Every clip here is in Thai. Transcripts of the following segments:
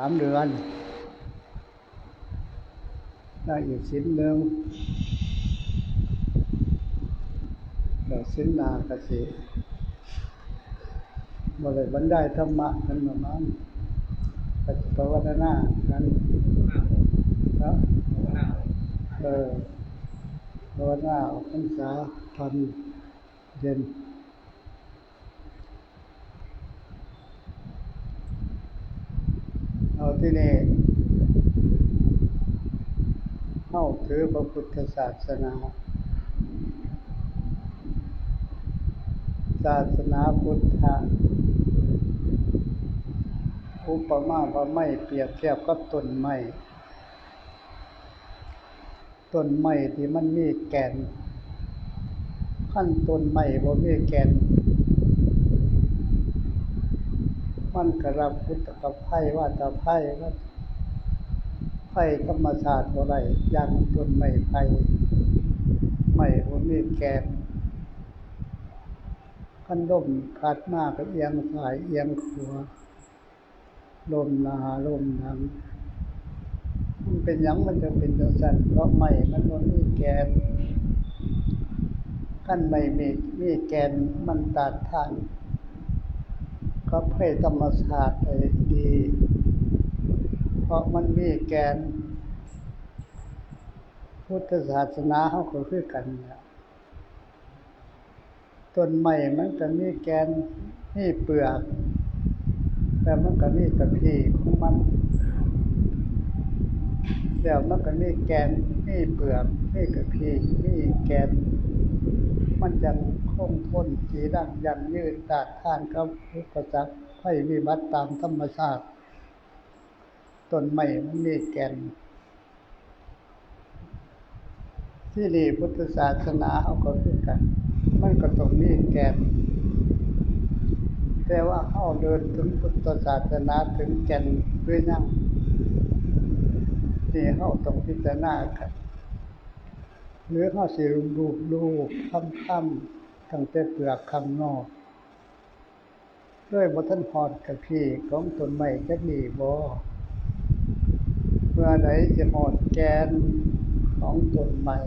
สามเดือน ได้อีกชิ้นหนึ่งเดี๋ยวสิ้นนากสิบ่เลยบรรยายธรรมะกันประมาณปฏิปวัฒนากันนะเออภาวนาออกพรรษาพันเย็น เอาที่นี่เข้าถือพระพุทธศาสนา ศาสนาพุทธะอุปมาพระไม่เปรียบเทียบกับต้นไม้ต้นไม้ที่มันมีแก่นขั้นต้นไม้บ่มีแก่น มันกระรับพุทธกับไพ่ว่าตาไพ่ว่าไพ่ธรรมศาสตร์อะไรยังต้นไม้ไพ่ไม้บ่มีแก่นขันลมพัดมากก็เอียงสายเอียงขวาลมนาลมหลังมันเป็นยังมันจะเป็นจังสันเพราะไม่มันบ่มีแกนขั้นไม่มีมีแกนมันตัดทาน ก็ให้ธรรมศาสตร์ได้ดี เพราะมันมีแกน พุทธศาสนาเขาก็คือกันนะต้นไม้มันก็มีแกนมีเปลือก แต่มันก็มีกระพีของมัน แล้วมันก็มีแกนมีเปลือกมีกระพีมีแกน มันจะคงทนสีดังยังยืนตาดทานกับอุปจักษ์ให้วิบัตตามธรรมชาติต้นไม้มันมีแกนที่นี่พุทธศาสนาเขาก็คือกัน มันก็ต้องมีแกน แต่ว่าเขาเดินถึงพุทธศาสนาถึงแกนด้วยนั่ง นี่เข้าต้องพิจารณากันหรือเขาสิรูปดูคำคำตั้งแต่เปลือกคำนอกด้วยบทันพอดกับพี่ของตนใหม่จะดีบ่เมื่อไหนจะหอดแกนของตนใหม่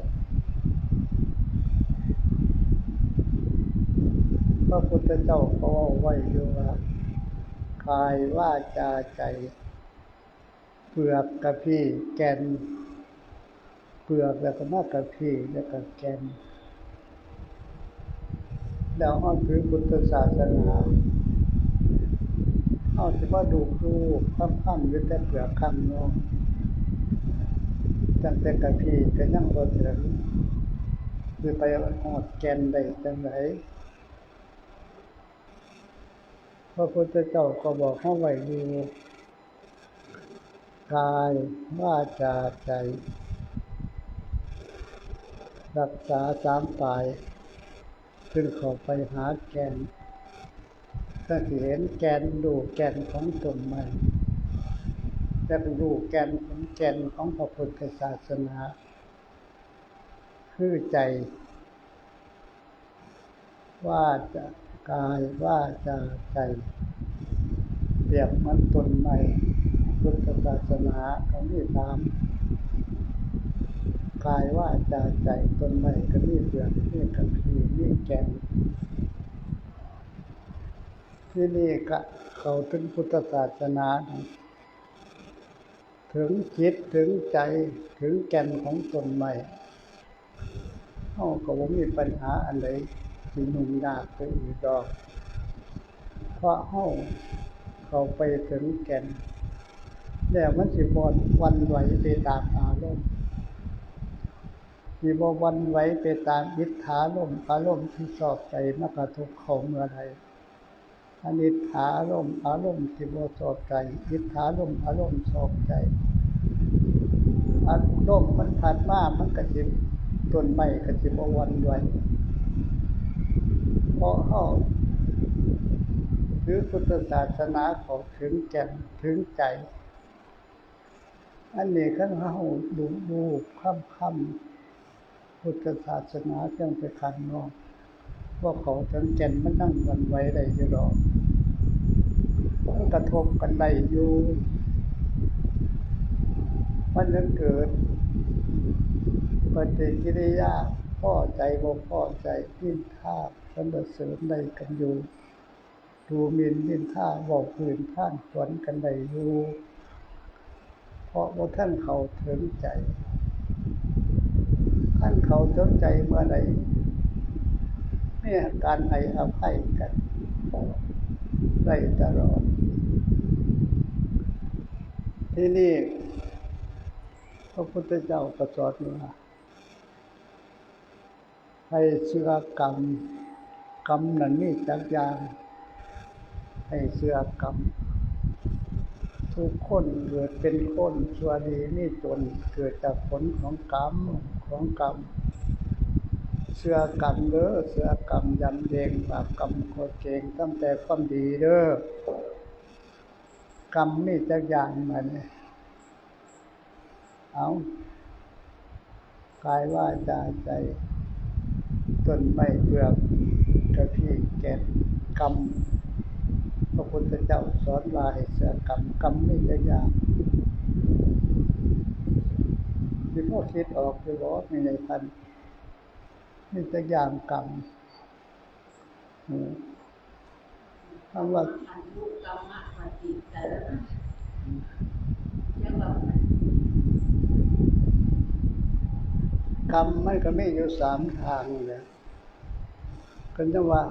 พระพุทธเจ้าก็ว่าไว้อยู่ว่ากายว่าจาใจ เปลือกกับพี่แกน เปลือกแล้วก็มากกับพี่แล้วก็แกนแล้วเอาถือพุทธศาสนาเอาสิว่าดูดูข้ามข้ามยึดแต่เปลือกข้ามนอกตั้งแต่กับพี่ก็ยังบ่ถึงหรือไปหอดแกนได้จังไหนพระพุทธเจ้าก็บอกเขาไว้อยู่ กายว่าจาใจ รักษาสามปลายขึ้นขอไปหาแกนถ้าเห็นแกนดูแกนของตนใหม่จะดูแกนของแกนของพระพุทธศาสนา คือใจ ว่าจะกายว่าจะใจเปรียบมันตนใหม่ พุทธศาสนาก็มีตามกายว่าจะใจตนใหม่ก็มีเปลือกมีกระพีมีแกนที่นี่ก็เขาถึงพุทธศาสนา ถึงจิตถึงใจถึงแก่นของตนใหม่เขาก็บ่มีปัญหาอันใดที่นุ่งยากไปอีกดอก เพราะเฮาเข้าไปถึงแก่น แล้วมันสิบ่วันไหวไปตามอารมณ์สิบ่วันไหวไปตามอิทธารมอารมณ์ที่ชอบใจมากระทบเขาเมื่อใดอนิถธารมอารมณ์ที่บ่ชอบใจอิทธารมอารมณ์ชอบใจอารมณ์มันผ่านมามันก็สิต้นไม้ก็สิบวันไหวเพราะเฮาถือพุทธศาสนาเขาถึงแก่นถึงใจ อันนี้ขันเฮาดูดูคำคำพุทธศาสนาจังไปคันนอกว่าเขาถึงแก่นมันนั่งวันไว้ได้อยู่หรอกมันกระทบกันได้อยู่มันยังเกิดปฏิกิริยาพ่อใจบ่พ่อใจทิ้นท่าสรรเสริญใดกันอยู่ดูมินนินท่าบอกคืนท่านสวนกันใดอยู่ เพราะว่าท่านเขาถึงใจ ท่านเขาถึงใจเมื่อใดมีอาการให้อภัยกันได้ตลอด ที่นี่พระพุทธเจ้าประสอนว่าให้เชื่อกรรม กรรมนั้นมีจักยางให้เชื่อกรรม ทุกคนเกิดเป็นคนชั่วดีนี่จนเกิดจากผลของกรรมของกรรมเชื่อกรรมเด้อเชื่อกรรมยำเดงบาปกรรมโคตรเก่งตั้งแต่ความดีเด้อกรรมนี่จักอย่างมันเอากายว่าจาใจต้นไม้เปลือกกระพี้แก่นกรรม พุทธเจ้าสอนว่าให้เสือกรรมกรรมนี่จักอย่างที่พ่อคิดออกคือบอกในในพันนี่จักอย่างกรรมคำว่าอันลูกรรมะปฏิเสริมแล้วก็กรรมมันก็มีอยู่สามทางเลยกันจะว่า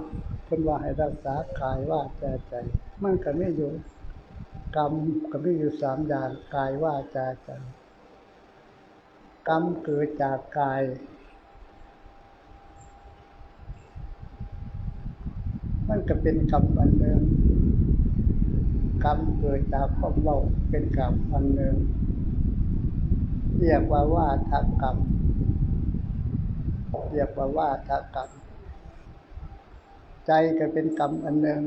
คนว่าให้รักษากายว่าจาใจ มันก็ไมีอยู่กรรมก็ไมีอยู่สามอย่างกายว่าจาใจกรรมเกิดจากกาย มันก็เป็นกรรมอันหนึ่งกรรมเกิดจากความเราเป็นกรรมอันหนึ่งเรียกว่าว่าทกรรมเรียกว่าว่าทกรรมใจก็เป็นกรรมอันหนึ่ง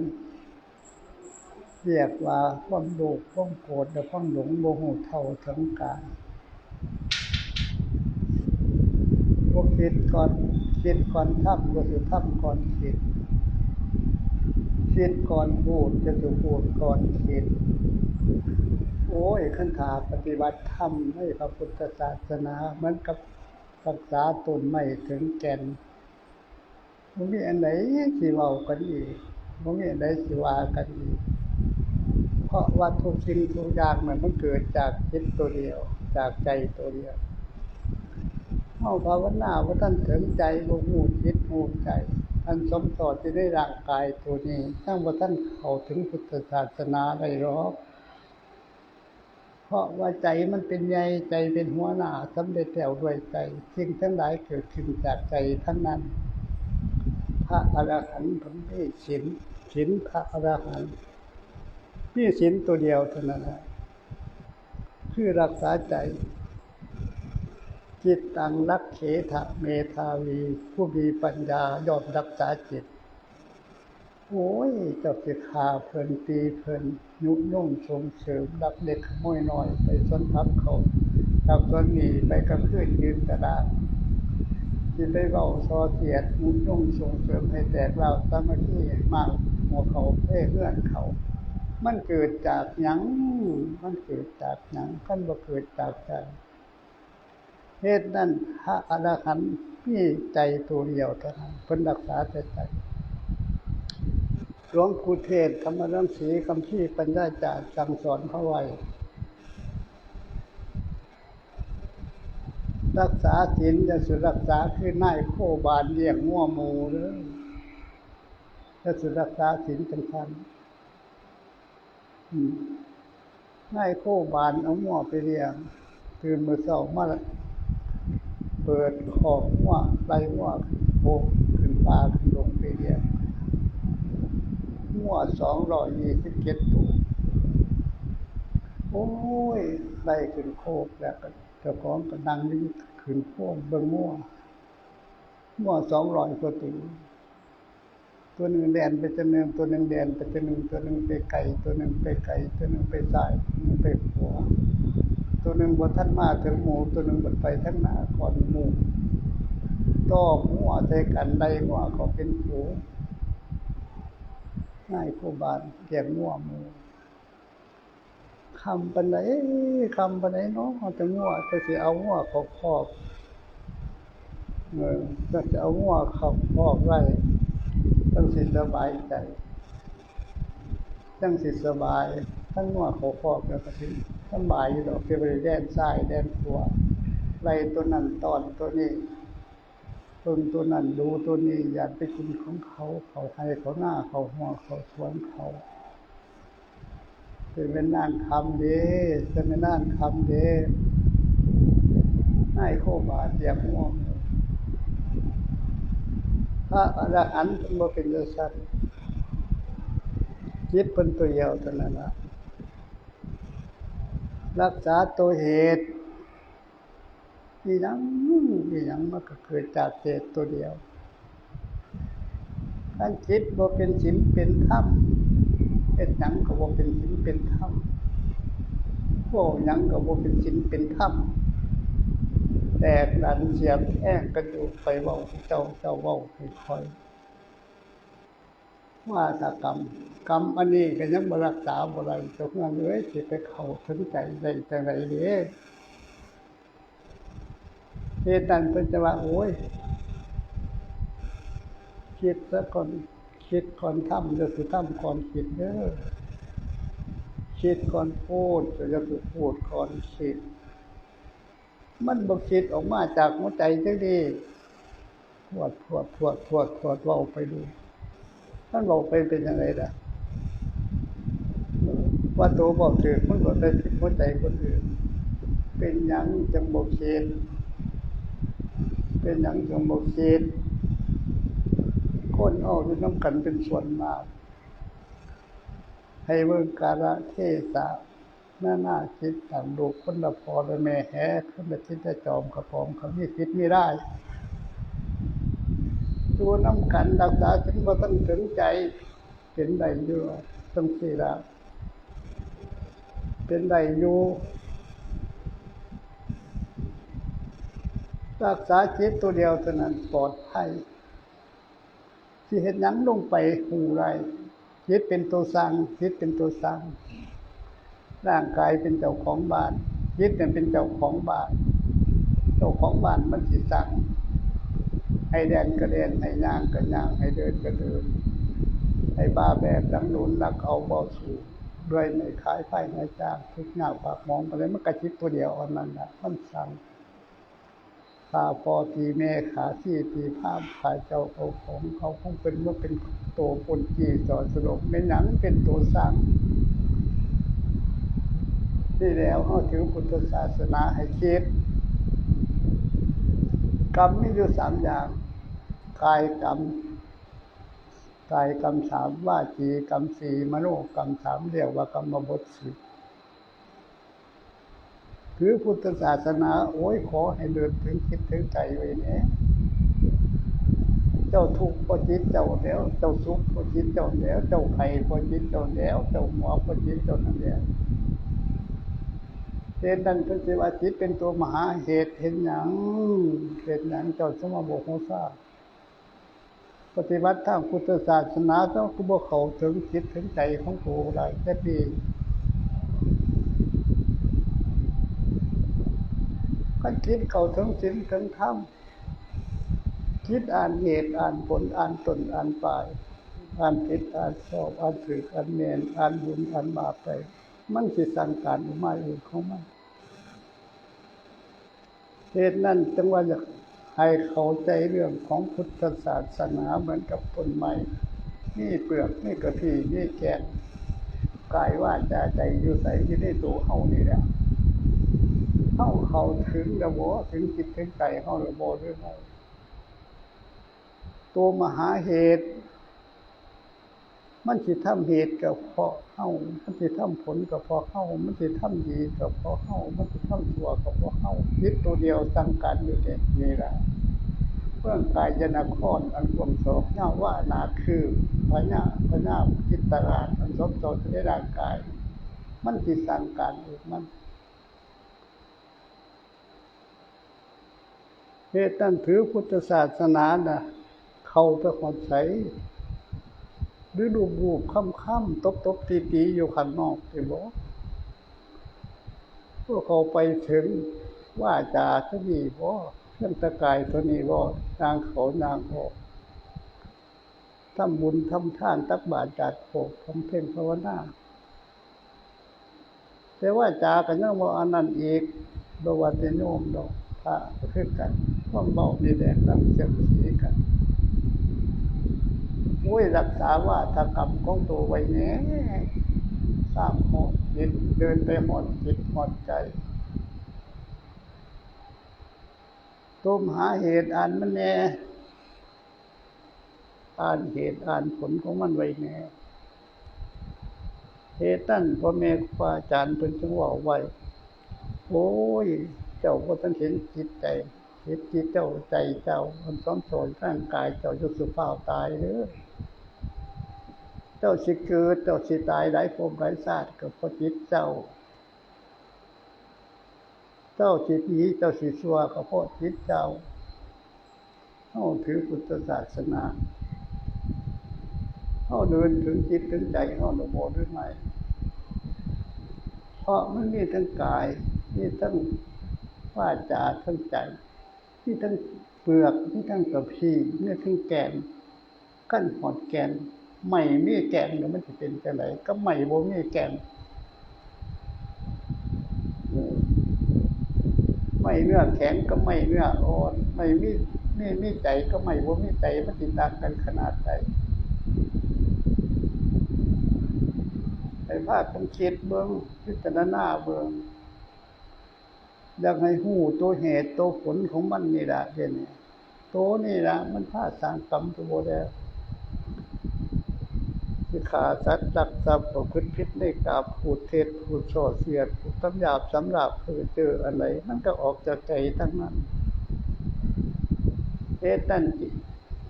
เรียกว่าความโลภความโกรธและความหลงโมโหเท่าทั้งกายพวกคิดก่อนคิดก่อนทำก็คือทำก่อนคิดคิดก่อนพูดจะคือพูดก่อนคิด โอ้ยขันธาปฏิบัติธรรมในพระพุทธศาสนาเหมือนกับรักษาตนไม่ถึงแก่นมันมีอันไหนสิเว้ากันอีกมันมีอันไหนสิว่ากันอีก ราะว่าทุกสิ่งทุกอย่างมันมันเกิดจากจิตตัวเดียว จากใจตัวเดียวเฮาภาวนาว่าท่านถึงใจบ่ฮู้จิตฮู้ใจท่านสมต่อที่ได้ร่างกายตัวนี้ทั้งว่าท่านเข้าถึงพุทธศาสนาได้หรอกเพราะว่าใจมันเป็นใหญ่ใจเป็นหัวหน้าสำเร็จแล้วด้วยใจสิ่งทั้งหลายเกิดขึ้นจากใจทั้งนั้น พระอรหันต์ผมได้ศีลศีลพระอรหันต์ มีศีลตัวเดียวเท่านั้นแหละคือรักษาใจจิตตังรักเขถะเมธาวี ผู้มีปัญญายอมรักษาจิต โอ้ยเจ้าสิขาเพลินตีเพลินยุนุ่งส่งเสริมรักเด็กขโมยน้อยไปสนทับเขาจับส่วนหนีไปกระพืนยืนกระดานที่ไปเบาซอเสียดยุนุ่งส่งเสริมให้แตกเราสามัคคีมากหัวเขาเพ่เพื่อนเขา มันเกิดจากหยัง มันเกิดจากหยังขั้นบ่เกิดจากใจเหตุนั้นพระอรหันต์มีใจตัวเดียวเท่านั้นเพิ่นรักษาแต่ใจหลวงปู่เทศธรรมรังสีคำที่ปัญญาจารย์สั่งสอนเขาไว้รักษาศีลจะสุดรักษาคือนายโคบานเลี้ยงงัวมูเด้อจะสุดรักษาศีลจังคัน นายโคบานเอางัวไปเลี้ยงตื่นมือเช้ามาเปิดขอกงัวไล่งัวโบกขึ้นฟ้าขึ้นลงไปเลี้ยงหัวสองร้อยยี่สิบเจ็ดตัวโอ้ยไล่ขึ้นโคกแล้วก็เจ้าของก็นั่งนี่ขึ้นโค้งเบิ่งมั่วมั่วสองร้อยกว่าตัว ตัวหนึ่งแดนไปตัวหนึ่งตัวหนึ่งแดนไปตัวหนึ่งตัวหนึ่งไปไก่ตัวหนึ่งไปไก่ตัวหนึ่งไปสายตัวหนึ่งไปหัว ตัวหนึ่งบนท่านมาถึงหมูตัวหนึ่งบนไปทั้งหน้าก่อนหมูต้อมั่วใส่กันไล่มั่วเขาเป็นผูง่ายคู่บานแกงง่วหมูคำปันไหนคำปันไหนเนาะจะงัวจะเสิเอางัวเขาครอบเออจะเอางัวเขาครอบไว้ ต้องสิสบายใจต้องสิสบาย ทั้งงัวเขาครอบแล้วก็สิสบายอยู่ดอกเทวดาแดนซ้ายแดนขวาไล่ตัวนั้นตอนตัวนี้ตนตัวนั้นดูตัวนี้อยากไปกินของเขาเขาให้เขาหน้าเขาหัวเขาสวนเขาเป็นเป็นนั่งคำเด้เป็นเป็นนั่งคำเด้นายโคบาเดียมง่ว งถ้าอรหันต์บ่เป็นเรื่องสั้นจิตเป็นตัวเดียวเท่านั้นละรักษาตัวเหตุอีหยังอีหยังมันก็เกิดจากเหตุตัวเดียวการจิตบ่เป็นศีลเป็นธรรมเฮ็ดหยังก็บ่เป็นศีลเป็นธรรมโอ้หยังก็บ่เป็นศีลเป็นธรรม แตกดันเสียบแห้งกระดูกไปเว้าเจ้าเจ้าเว้าค่อยๆว่าถ้ากรรมกรรมอันนี้ก็ยังบรักษาบ่ได้เจ้าเฮือนเอ้ยสิไปเข้าถึงใจได้จังไดเด้เหตุนั้นเพิ่นจะว่าโอ้ยคิดซะก่อนคิดก่อนทำจะคือทำก่อนคิดเด้อคิดก่อนพูดจะคือพูดก่อนคิด มันบ่คิดออกมาจากหัวใจจังดีพวดพวดพวดพวดพวดเว้าไปดูมันเว้าไปเป็นยังไงล่ะว่าตัวบอกถือมันก็ได้ผิดหัวใจคนอื่น เป็นยังจังบ่คิดเป็นยังจังบ่คิดคนเอาอยู่น้ำกันเป็นส่วนมาก ให้เบิ่งกาลเทศะ หน้าหน้าคิดต่างดูคนละพอละแม่แห่คนละคิดละจอมกระปอมเขามีคิดไม่ได้ตัวน้ำกันรักษาถึงว่าต้องถึงใจเป็นได้อยู่ต้องสีละเป็นได้อยู่รักษาจิตตัวเดียวเท่านั้นปลอดภัยที่เห็นนั้นลงไปหูไรจิตเป็นตัวสร้างจิตเป็นตัวสร้าง ร่างกายเป็นเจ้าของบ้านจิตเนี่ยเป็นเจ้าของบ้าน เจ้าของบ้านมันสิสั่ง ให้แดนก็แดนให้ย่างก็ย่าง ให้เดินก็เดิน ให้บ้าแบบดังนุนรักเอาเบาสูด้วยไม่ขายไฟไม่จ้างทุกหน้าปากมองไปเลยมันกระชิดตัวเดียวอันนั้นนะมันสั่งขาพอทีแม่ขาที่ทีภาพขาเจ้าเอาของเขาคงเป็นว่าเป็นตัวปนจีสอสลบไม่หนังเป็นตัวสร้าง ที่แล้วเขาถือพุทธศาสนาให้คิด กรรมมีอยู่สามอย่างกายกรรมกายกรรมสามว่าจีกรรมสี่มโนกรรมสามเรียกว่ากรรมบทสิบถือพุทธศาสนา โอ้ยขอให้เดินถึงคิดถึงใจไว้เนี่ยเจ้าทุกข์พอจิตเจ้าแล้ว เจ้าสุขพอจิตเจ้าแล้ว เจ้าไข่พอจิตเจ้าแล้ว เจ้าหมอพอจิตเจ้านั่นแล้ว เหตุนั้นเป็นสิว่าจิตเป็นตัวมหาเหตุเห็นหยังเหตุหยังเจ้าสมบูรณ์ของทราบปฏิบัติทางพุทธศาสนาต้องกุบเขาถึงจิตถึงใจของผู้ใดแต่ดีก็คิดเขาถึงศีลถึงธรรมคิดอ่านเหตุอ่านผลอ่านตนอ่านปลาย อ่านผิดอ่านชอบอ่านถืออ่านเมนอ่านบุญอ่านบาปไป มันสิสั่งการออกมาเองของมัน เหตุนั้นจึงว่าอยากให้เข้าใจเรื่องของพุทธศาสนาเหมือนกับต้นไม้นี่เปลือกนี่กระพี้นี่แกนกายว่าจใจอยู่ใส่ที่ในตัวเฮานี่แหละเฮาเขาถึงระบบถึงจิตถึงใจเฮาระบบด้วยไงตัวมหาเหตุ มันสิทำเหตุกับเพราะเฮามันสิทำผลกับเพราะเฮามันสิทำดีกับเพราะเฮามันสิทำชั่วกับเพราะเฮาคิดตัวเดียวตั้งการอยู่เด็กนี่แหละเพื่องกายยนาครอันความโศกเน่าว่านาคือพญาพญาจิตตราอันสมโตในร่างกาย มันสิสั่งการเองมันเหตุนั้นถือพุทธศาสนาน่ะ เข้าไปขอนใส หรือดูบูบค่ำค่ำตบตบตีตีอยู่ข้างนอกที่บอกพวกเขาไปถึงว่าจาทนีบ่เครื่องตะกายทนี้บ่นางเขานางออกทำบุญทำท่านตักบาตรจัดโภคทำเพ่งภาวนาแต่ว่าจากันยังบ่อันนั้นอีกบวชโยมดอกพระคือกันความเบาในแดงรับเสียงสีกัน มุ้ยรักษาว่าถ้ากรรมของตัวไว้แน่สร้างหอดจิตเดินไปหอดจิตหอดใจต้มหาเหตุอ่านมันแน่อ่านเหตุอ่านผลของมันไว้แน่เหตุตั้นพ่อแม่ครูอาจารย์เป็นจังหวะไว้ โอ้ย เจ้าก็ต้องเห็นจิตใจเห็นจิตเจ้าใจเจ้ามันซ้อมสอนร่างกายเจ้าจะสุภาพตายเด้อ จ้าสิเกิดเจ้าสิตายหลายภพหลายชาติก็เพราะจิตเจ้า เจ้าสิดีเจ้าสิชั่วก็เพราะจิตเจ้าเฮาถือพุทธศาสนาเฮาเดินถึงจิตถึงใจเฮาโนโมหรือไม่เพราะมันมีทั้งกายมีทั้งวาจาทั้งใจมีทั้งเปลือกมีทั้งกระพี้มีทั้งแกนกั้นหอดแกน ไม่มีแกนเดี๋ยวมันจะเป็นจังไดก็ไม่บ่มีแกนไม่เนื้อแข็งก็ไม่เนื้ออ่อนไม่มีมีมีใจก็ไม่บ่มีใจมันติดตางกันขนาดใดไอ้ภาคของคิดเบิ่งพิจารณาเบิ่งอยากให้หูตัวเหตุตัวผลของมันนี่ละเดี๋ยวนี้ตัวนี่ละมันพาสร้างกรรมตัวโบแล้ว ที่ขาสัตว์ดักทรัพย์ประพฤติผิดในกาบพูดเท็จพูดโ่อเสียดพูดตำหยาบสำหรับคือเจออะไร มันก็ออกจากใจทั้งนั้นเอตันจิ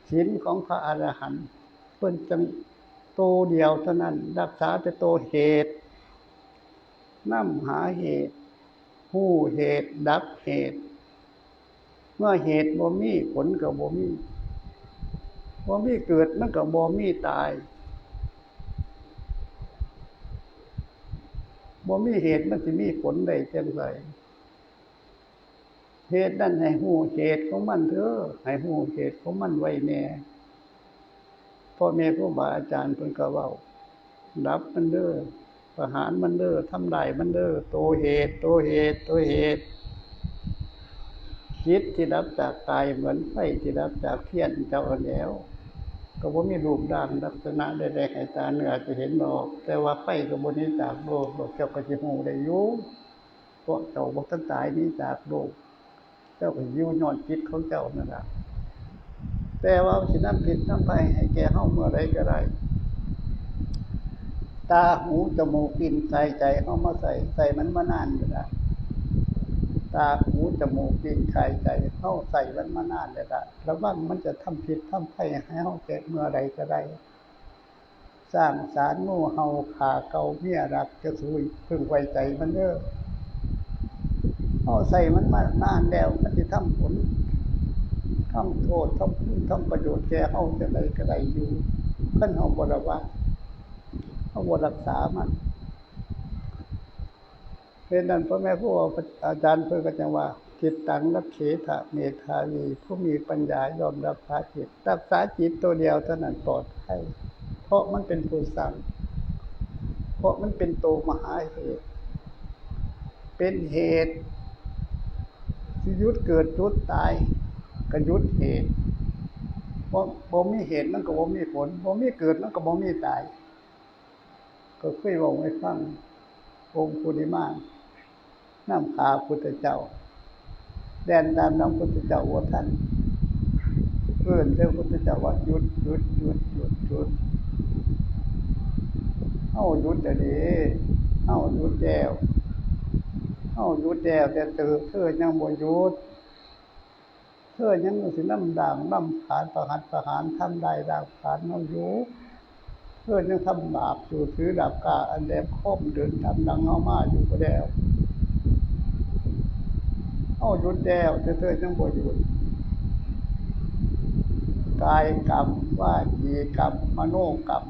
ศีลของพระอรหันต์เพิ่นจังโตเดียวเท่านั้น รักษาแต่โตเหตุนำหาเหตุผู้เหตุดับเหตุ เมื่อเหตุบ่มีผลกับบ่มีบ่มีเกิดมันกับบ่มีตาย บ่มีเหตุมันจะมีผลได้จังไรเหตุนั่นให้หูเหตุของมันเถอะให้หูเหตุของมันไว้แน่พ่อแม่ครูบาอาจารย์เพิ่นก็เว้าดับมันเด้อประหารมันเด้อทำลายมันเด้อโตเหตุโตเหตุโตเหตุคิดที่รับจากกายเหมือนไฟที่รับจากเทียนเจ้าแล้ว ก็ว่มีรูปร่างลักษณะใดๆให้ตาเนื้อจะเห็นออก แต่ว่าไฟก็บนี้จากโลกเจ้าก็จะหูได้อยู่เพราะเจ้าบอกทั้งตายนี้จากโลก เจ้าก็ยิ้วนอนจิตของเจ้านั่นแหละแต่ว่าสิน้ำผิดน้ำไปให้แก่เฮาเมื่อไรก็ได้ตาหูจมูกกินกายใจเข้ามาใส่ใส่มันมานานอยู่แล้ว ตาหูจมูกกินกายใจเข้าใส่มันมานานเลยละระวังมันจะทำผิดทำไพ่ให้เขาเกิดเมื่อไรก็ได้ สร้างสารงูเฮาขาเกาเมียรักจะสุยพึ่งไว้ใจมันเด้อเขาใส่มันมานานแล้วมันจะทำผลทำโทษทำคุณทำประโยชน์แก่เขาจะไรก็ได้อยู่ขั้นเขาบริวารเขาบรักษามัน เป็นนั้นพ่อแม่ผู้อาจารย์เพื่อก็จะว่าจิตตังรักเขถะเมธาวีผู้มีปัญญายอมรักษาจิตรักษาจิตตัวเดียวเท่านั้นปลอดภัยเพราะมันเป็นผู้สั่ง เพราะมันเป็นตัวมหาเหตุ เป็นเหตุที่ยุดเกิดยุดตายก็ยุดเหตุบ่บ่มีเหตุมันก็บ่มีผลบ่มีเกิดมันก็บ่มีตาย ก็เคยบอกให้ฟังองค์ปุริมาน นำขาพุทธเจ้า แดนตามน้ำพุทธเจ้าว่าท่านเพื่อนเจ้าพุทธเจ้าว่าหยุดหยุดหยุดหยุดหยุดเอาหยุดแต่ดีเอาหยุดแดวเอาหยุดแดวแต่เธอเธอยังบ่หยุดเธอยังสิน้ำด่างน้ำผานประหัตประหารทำได้ด่างผานเอาอยู่เพื่อนยังทำบาปอยู่ถือดาบกาอันแดมคมเดินทำดังเอามาอยู่ก็แล้ว เอาหยุดแล้วเธอเธอยังบ่หยุดกายกรรมว่าจีกรรมมโนกรรม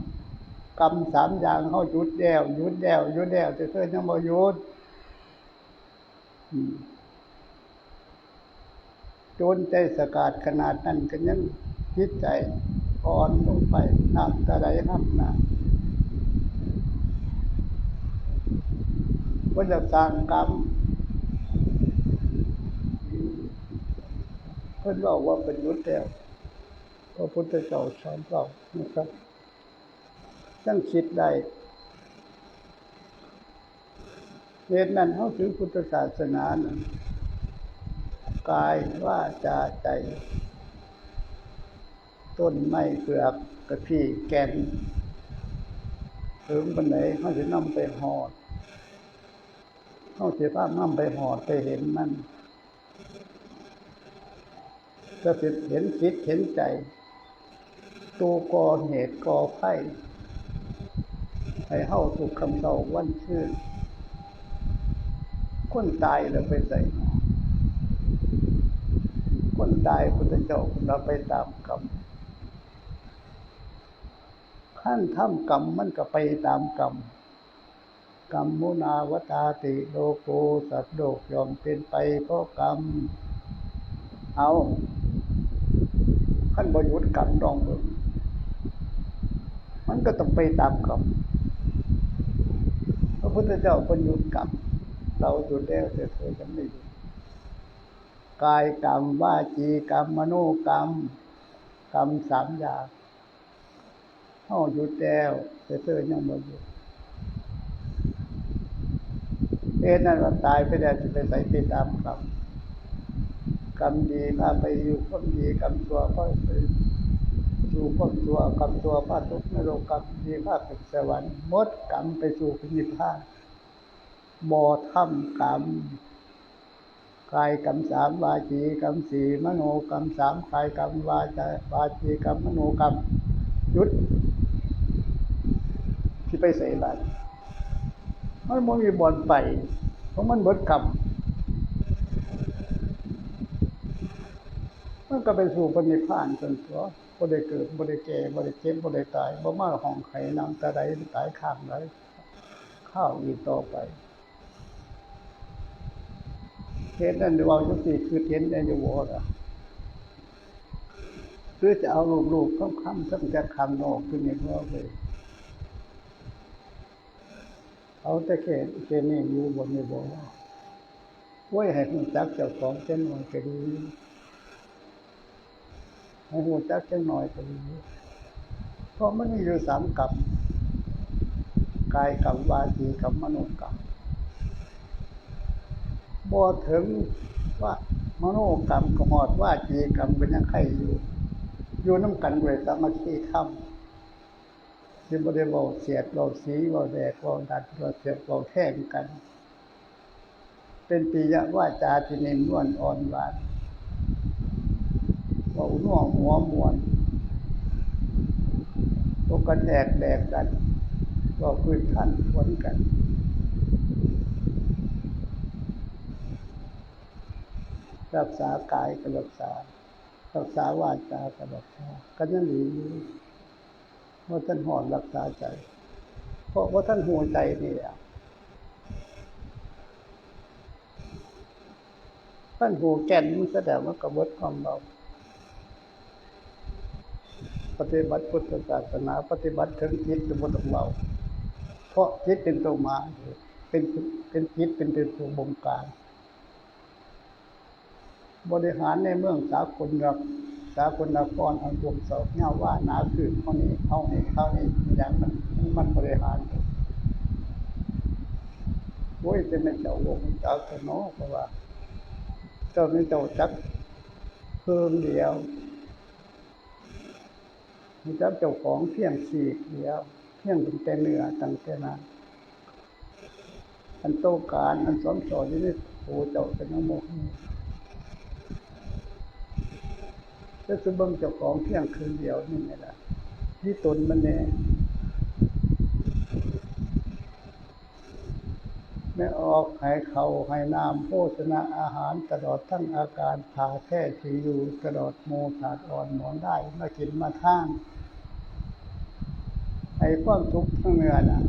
กรรมสามอย่างเขาหยุดแล้วหยุดแล้วหยุดแล้วเธอเธอยังบ่หยุดจนใจสกาดขนาดนั้นก็ยังคิดใจอ่อนลงไปน้ำตะไดห้ำน้ำว่าจะสร้างกรรม เพื่นบอกว่าเป็นยุทธแล้วพระพุทธเจ้าสอนเรานะครับตั้งคิดได้เหตุนั้นเขาถือพุทธศาสนานะกายว่าจาใจ ต้นไม้เปลือกกระพี่แกนถึงบันไหนเขาจะนำไปหอดเขาจะพานำไปหอดไปเห็นมัน จะเห็นคิดเห็นใจ ตัวก่อเหตุก่อไฟให้เข้าถูกคำเศร้าวันชื่นคนตายแล้วไปใส่หม้อคนตายพุทธเจ้าเราไปตามกรรมขั้นทำกรรมมันก็ไปตามกรรมกรรมมุนาวตาติโลโกสัตว์โลกยอมเป็นไปเพราะกรรม เอา ขั้นบยุทธกรรมดองเบิงมันก็ต้องไปตามกรรมพระพุทธเจ้าเป็นหยุดกรรมเราหยุดแล้วแต่เธอจะไม่หยุดกายกรรมวาจีกรรมมโนกรรมกรรมสามอย่างเขาหยุดแล้วแต่เธอยังไม่หยุดเอ็นั่นว่าตายไปแล้วจะไปใส่ไปตามกรรม รรมดีพาไปอยู่ความดีกรรมชั่วก็ไปสู่ความชั่วกรรมชั่วพาทุกนรกกรรมดีพาไปสวรรค์มดกรรมไปสู่นิพพานบ่อทำกรรมกายกรรมสามวาจีกรรมสี่มโนกรรมสามกายกรรมวาจาวาจีกรรมมโนกรรมยุดที่ไปใส่บาตรมันมันมีบ่อนไปเพราะมันเบิดกรรม มันก็ไปสู่ปณิพานจนตัวบ่ได้เกิดบ่ได้แก่บ่ได้เจ็บบ่ได้ตายบ่มาห้องไข่น้ำตาใดตายข้างใดข้าวอีกต่อไปเทศนั่นว่าจุติคือเทศได้อยู่บ่ล่ะคือจะเอาลูกๆค่ำๆตั้งแต่คำนอกขึ้นอย่างว่าเลยเอาแต่แค่แค่นี้อยู่บนในบ่อไว้ให้รู้จักเจ้าของเจ้าหน่อยก็ดี ให้หูจักจังหน่อยก็ดีเพราะมันมีอยู่สามกรรมกายกรรมวาจีกรรมมโนกรรมบ่ถึงว่ามโนกรรมก็หอดว่าจีกรรมก็นยังใครอยู่ อยู่น้ำกันด้วสามัคคีธรรมที่บริวาเสียดเราสีเราแดกเราดัดเราเสียบเราแท่งกัน เป็นปียะว่าจาที่นิ่มนวลอ่อนหวาน ว่าอุ่นหัวหัวมวนตกกระแทกแดกกัน ก็พื้นท่านฝนกัน รักษากายก็รักษา รักษาวาจาก็รักษากันยังดีอยู่ว่าท่านหอนรักษาใจ เพราะว่าท่านหัวใจนี่แหละท่านหูแก่นมันแสดงว่ากระบดความเรา ฏิบัติพุทธศาสนา ปฏิบัติถึงจิตเป็นบทของเรา เพราะจิตเป็นตัวมา เป็นเป็นจิตเป็นตัวบงการ บริหารในเมืองสากลรักสากลนครอันรวมสอบเงาว่าหนาขึ้นเท่านี้เท่านี้เท่านี้อย่างมันมันบริหารโว้ยจะไม่เจ้าวงเจ้าขนอเพราะว่าเจ้าไม่เจ้าจักเพิ่มเดียว มีเจ้าเจ้าของเพียงสี่เดียว เพียงตั้งแต่เนื้อตั้งแต่นั้นอันโตการอันสอนสอนนี่โอเจ้าเป็นน้ำมกถ้าจะเบิ่งเจ้าของเพียงคืนเดียวนี่ไงล่ะที่ตนมันเนี่ ไม่ออกให้เขาให้น้ำโภชนะอาหารตลอดทั้งอาการผาแท้ที่อยู่ตลอดโมถาดอ่อนหมอนได้มากินมาท่างให้ความทุกข์ทั้งเนื้อนะ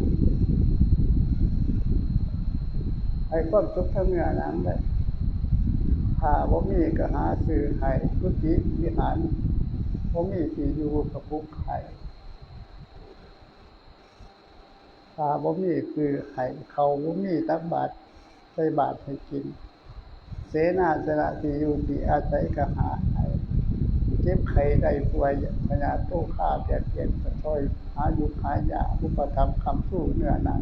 ให้ความทุกข์ทั้งเนื้อนั้นเลยถ้าบ่มีก็หาซื้อให้กุฏิวิหารบ่มีที่อยู่กับปุกให้ ถ้าบ่มีคือให้เขาบ่มีตักบาตรใส่บาตรให้กิน เสนาสนะที่อยู่ที่อาศัยกหาให้เจ็บไข้ได้ป่วยพญาโตข้าเปลี่ยกเปลี่ยนก็ช่วยหายุคหายาอุปถัมคำสู้เนื้อหนัง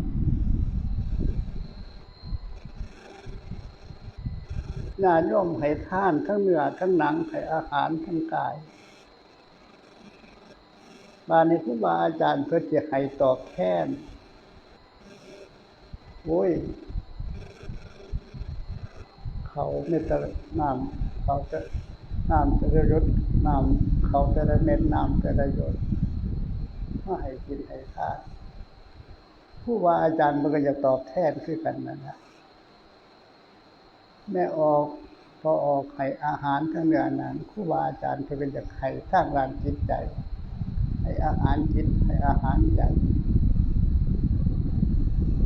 ญาติโยมให้ท่านทั้งเนื้อทั้งหนังให้อาหารทั้งกาย บาในครูบาอาจารย์เพื่อจะให้ตอบแทน โอ้ย เขาไม่ตะน้ำเขาจะน้ำจะได้ยศน้ำเขาจะได้เม็ดน้ำจะได้ยศมาให้กินให้ทานผู้ว่าอาจารย์มันก็จะตอบแทนคือกันนั่นแหละแม่ออกพอออกให้อาหารทั้งเนื้อนั้นครูบาอาจารย์เพื่อเป็นจากให้สร้างรานจิตใจ ให้อาหารจิตให้อาหารใจ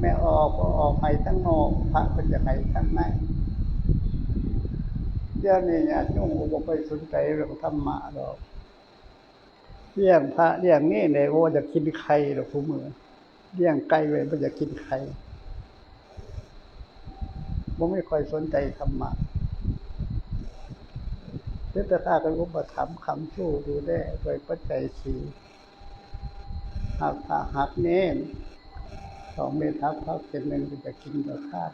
แม่ออกก็ออกให้ทั้งนอกพระเป็จากให้ทั้งในเดี๋ยวนี้ญาติโยมก็บ่ไปสนใจเรื่องธรรมะหรอกเลี้ยงพระเลี้ยงนี่ในโอ้จะกินไข่หรอกผู้มือเลี้ยงไก่ไว้บ่จะกินไข่ผมไม่ค่อยสนใจธรรมะเพื่อจะข้ากันอุปถัมภ์คำสู้ดูแลโดยปัจจัยสีหักผาหักเน้น สองเมตรทับพักเป็นหนึ่งจะกินกับข้า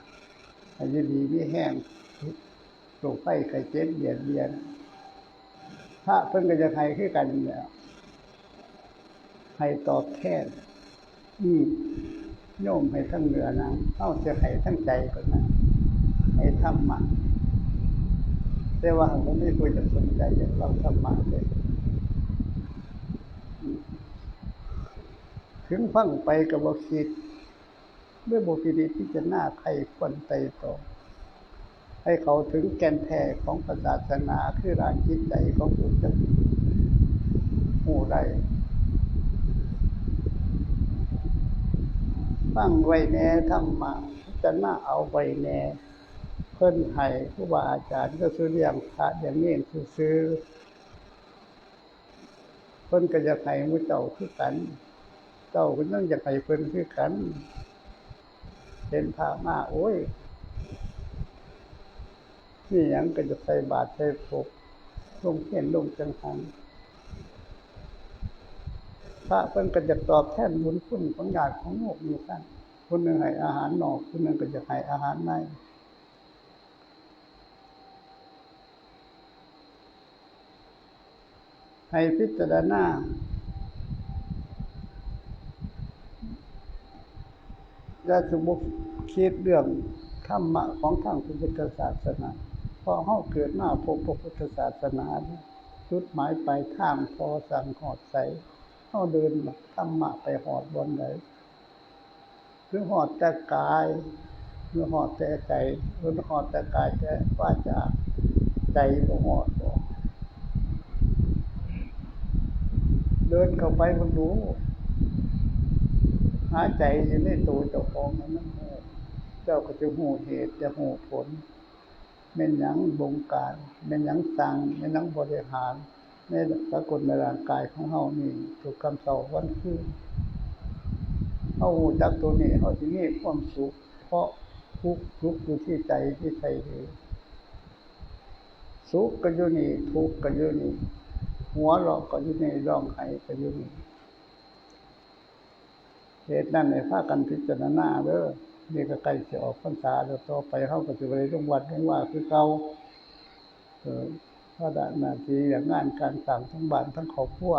อายุดีไม่แห้งโรคไข้ไข้เจ็บเบียดเบียนพระเพิ่งก็จะให้ขึ้นกันแล้วให้ตอบแทนอืมโยมให้ทั้งเหนือนะเข้าจะให้ทั้งใจก่อนนะให้ธรรมะแต่ว่าผมไม่ควรจะสนใจอย่างเราธรรมะเลยถึงฟังไปกับบคิด ด้วยบคิดที่จนาใครควรใจต่อให้เขาถึงแก่นแท้ของศาสนาคือรานจิตใจของผู้จะหูใดฟังไว้แน่ธรรมะจะน่าเอาไว้แน่เพิ่นให้ผู้บาอาจารย์ก็ซื้อเลี้ยงพระอย่างนี้ซื้อเพิ่นก็จะให้มุเจ้าคือกัน เจ้าก็ต้องจะให้เพิ่นคือกัน เป็นพระมาโอ้ยนี่ยังก็จะใส่บาตรใส่ภพลงเขียนลงจังหันพระเพิ่นก็จะตอบแทนบุญคุณของญาติของโลกอยู่กันคนหนึ่งให้อาหารนอกคนหนึ่งก็จะให้อาหารในให้พิจารณา จะสมมติคิดเรื่องธรรมะของทางพุทธศาสนา พอเขาเกิดมาพบพระพุทธศาสนาจุดหมายไปลายทางพอสั่งหอดใสเขาเดินธรรมะไปหอดบนไหนคือหอดแต่กายคือหอดแต่ใจคือหอดแต่กายแต่ว่าจะใจบ่หอดบ่เดินเข้าไปมันรู้ หาใจอยู่ในตัวเจ้าของนั้นนั่นเจ้าก็จะหูเหตุจะหูผลเป็นหยังบงการเป็นหยังสั่งเป็นหยังบริหารในสกุลในร่างกายของเฮานี่ ถูกคำสอนวันคืนเฮาหูจักตัวนี้เฮาสิมีความสุข เพราะทุกทุกอยู่ที่ใจที่ใจเลยสุขก็อยู่นี่ทุกข์ก็อยู่นี่หัวเราะก็อยู่นี่ร้องไห้ก็อยู่นี่ เหตุนั้นในภาคกันพิจารณาเด้อนี่ก็ใกล้จะออกพรรษาแล้วต่อไปเข้าก็จะไปโรงวัดโรงว่าคือเก่าเออพระดานาทีอย่างงานการสั่งทั้งบ้านทั้งครอบครัว